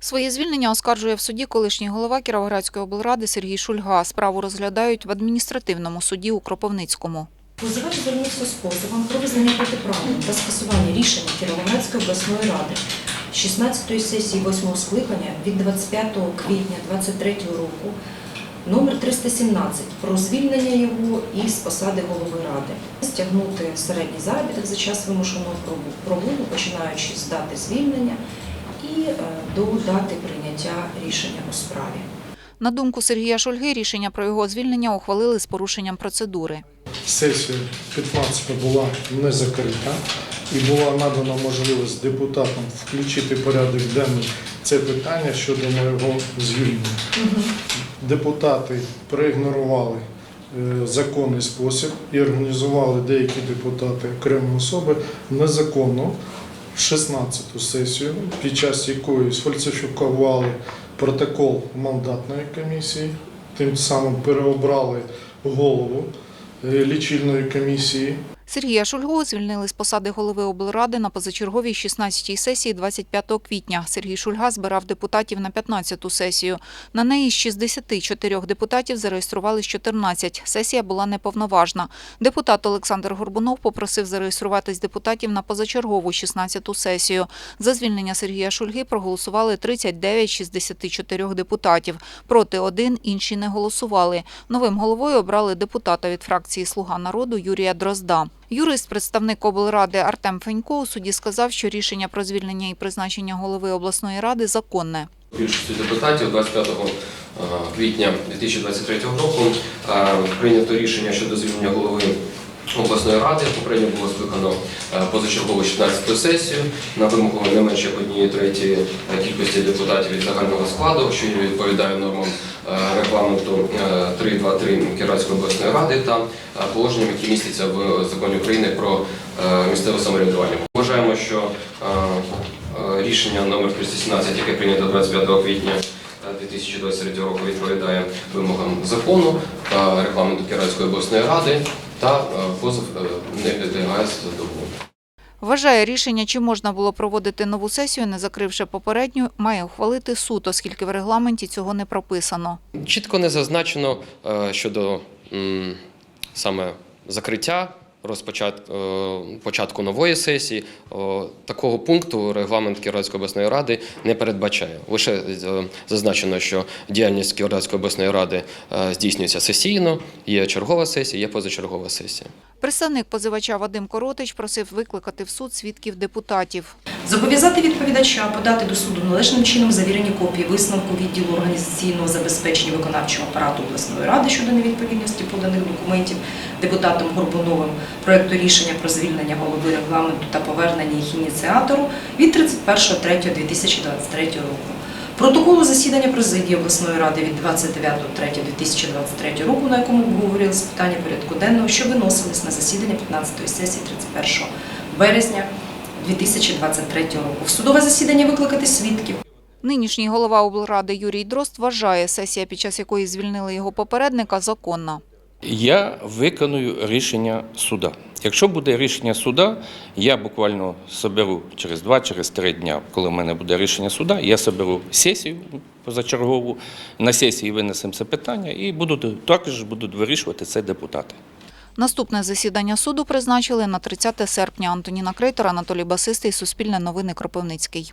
Своє звільнення оскаржує в суді колишній голова Кіровоградської облради Сергій Шульга. Справу розглядають в адміністративному суді у Кропивницькому. Позивач звернувся з позовом про визнання протиправним та скасування рішення Кіровоградської обласної ради 16-ї сесії 8-го скликання від 25 квітня 2023 року номер 317 про звільнення його із посади голови ради, стягнути середній заробіток за час вимушеного пробу- прогулу, починаючи з дати звільнення і е, до дати прийняття рішення у справі. На думку Сергія Шульги, рішення про його звільнення ухвалили з порушенням процедури. Сесія 15 була не закрита і була надана можливість депутатам включити порядок денний це питання щодо моєго звільнення. Депутати проігнорували е, законний спосіб і організували деякі депутати окремі особи незаконно 16-ту сесію, під час якої сфальсифікували протокол мандатної комісії, тим самим переобрали голову е, лічильної комісії. Сергія Шульгу звільнили з посади голови облради на позачерговій 16-й сесії 25 квітня. Сергій Шульга збирав депутатів на 15-ту сесію. На неї з 64 депутатів зареєстрували 14. Сесія була неповноважна. Депутат Олександр Горбунов попросив зареєструватись депутатів на позачергову 16-ту сесію. За звільнення Сергія Шульги проголосували 39 з 64 депутатів. Проти один, інші не голосували. Новим головою обрали депутата від фракції Слуга народу Юрія Дрозда. Юрист, представник облради Артем Фенько у суді сказав, що рішення про звільнення і призначення голови обласної ради законне. Більшості депутатів 25 е, квітня 2023 року е, прийнято рішення щодо звільнення голови обласної ради. Попередньо було скликано е, позачергову 16-ту сесію на вимогу не менше однієї третьої е, кількості депутатів від загального складу, що відповідає нормам е, регламенту е, 323 Кіровської обласної ради та положенням, які містяться в законі України про місцеве самоврядування. Вважаємо, що Рішення номер 317, яке прийнято 25 квітня е, 2023 року, відповідає вимогам закону та регламенту Кіровської обласної ради та е, позов е, не підлягає задоволенню. Вважає рішення, чи можна було проводити нову сесію, не закривши попередню, має ухвалити суд, оскільки в регламенті цього не прописано. Чітко не зазначено е, щодо саме закриття. Е, початку нової сесії такого пункту регламент Кіровської обласної ради не передбачає. Лише е, зазначено, що діяльність Кіровської обласної ради е, здійснюється сесійно. Є чергова сесія, є позачергова сесія. Представник позивача Вадим Коротич просив викликати в суд свідків депутатів. Зобов'язати відповідача подати до суду належним чином завірені копії висновку відділу організаційного забезпечення виконавчого апарату обласної ради щодо невідповідності поданих документів депутатом Горбуновим проекту рішення про звільнення голови регламенту та повернення їх ініціатору від 31.03.2023 року. Протоколу засідання президії обласної ради від 29.03.2023 року, на якому обговорювалися питання порядку денного, що виносились на засідання 15-ї сесії 31 березня 2023 року. В судове засідання викликати свідків. Нинішній голова облради Юрій Дрозд вважає, сесія, під час якої звільнили його попередника, законна. Я виконую рішення суда. Якщо буде рішення суда, я буквально соберу через два, через три дня, коли в мене буде рішення суда, я соберу сесію позачергову. На сесії винесемо це питання і будуть також будуть вирішувати це депутати. Наступне засідання суду призначили на 30 серпня. Антоніна Крейтор, Анатолій Басистий, Суспільне новини Кропивницький.